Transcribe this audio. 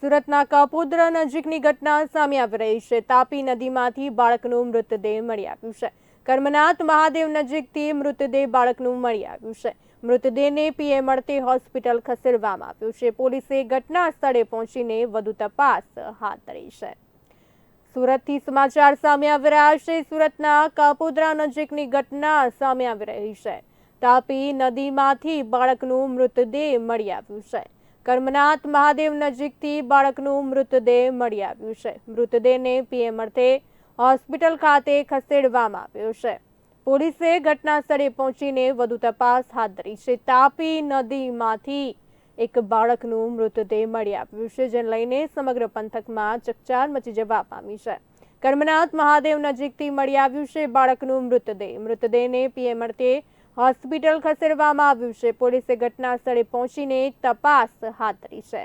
સુરતના કાપોદ્રા નજીકની ઘટના સામે આવી રહી છે. તાપી નદીમાંથી બાળકનું મૃતદેહ મળી આવ્યું છે. કર્મનાથ મહાદેવ નજીકથી મૃતદેહ બાળકનું મળી આવ્યું છે. મૃતદેહને પીએ મળતી હોસ્પિટલ ખસેડવામાં આવ્યું છે. પોલીસે ઘટના સ્થળે પહોંચીને વધુ તપાસ હાથ ધરી છે. સુરતથી સમાચાર સામે આવી રહ્યા છે. સુરતના કાપોદ્રા નજીકની ઘટના સામે આવી રહી છે. તાપી નદીમાંથી બાળકનું મૃતદેહ મળી આવ્યું છે. કર્મનાથ મહાદેવ નજીકથી બાળકનું મૃતદેહ મળી આવ્યું છે. મૃતદેહને પીએમ અર્થે હોસ્પિટલ ખાતે ખસેડવામાં આવ્યો છે. પોલીસે ઘટના સ્થળે પહોંચીને વધુ તપાસ હાથ ધરી છે. તાપી નદીમાંથી એક બાળકનું મૃતદેહ મળી આવ્યું છે, જેને લઈને સમગ્ર પંથકમાં ચકચાર મચી જવા પામી છે. કર્મનાથ મહાદેવ નજીકથી મળી આવ્યું છે બાળકનું મૃતદેહ. મૃતદેહને પીએમ અર્થે હોસ્પિટલ ખસેડવામાં આવ્યું છે. પોલીસે ઘટના સ્થળે પહોંચીને તપાસ હાથ ધરી છે.